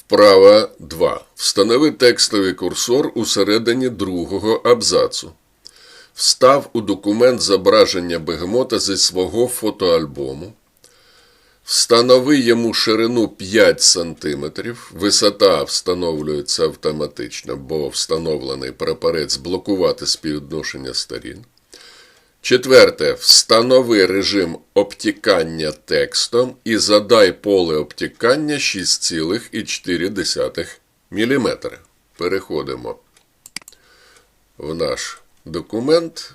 Вправа 2. Встанови текстовий курсор у середині другого абзацу. Встав у документ зображення бегемота зі свого фотоальбому. Встанови йому ширину 5 см. Висота встановлюється автоматично, бо встановлений прапорець блокувати співвідношення сторін. Четверте. Встанови режим обтікання текстом і задай поле обтікання 6,4 мм. Переходимо в наш документ.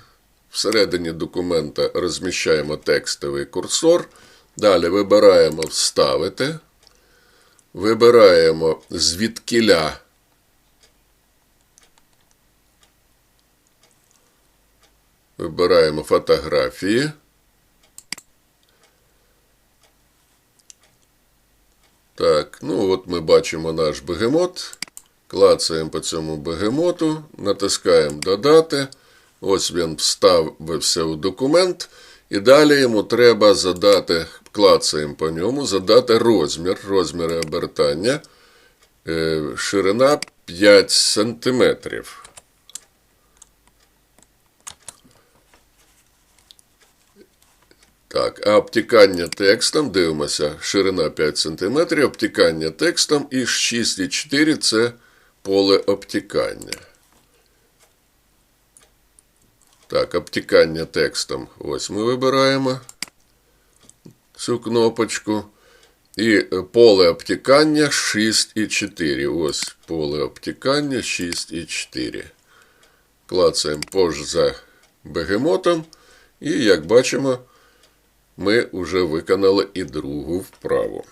Всередині документа розміщаємо текстовий курсор. Далі вибираємо Вставити. Вибираємо звідкіля Вибираємо фотографії. Так, ну от ми бачимо наш бегемот. Клацаємо по цьому бегемоту, натискаємо Додати. Ось він вставився у документ. І далі йому треба задати, клацаємо по ньому, задати розмір, розміри обертання. Е, Ширина 5 сантиметрів. Так, а обтікання текстом, дивимося, ширина 5 см, обтікання текстом і 6,4 це поле обтікання. Так, обтікання текстом. Ось ми вибираємо цю кнопочку. І поле обтікання 6,4. Ось поле обтікання 6,4. Клацаємо пож за бегемотом. І, як бачимо, ми вже виконали і другу вправу.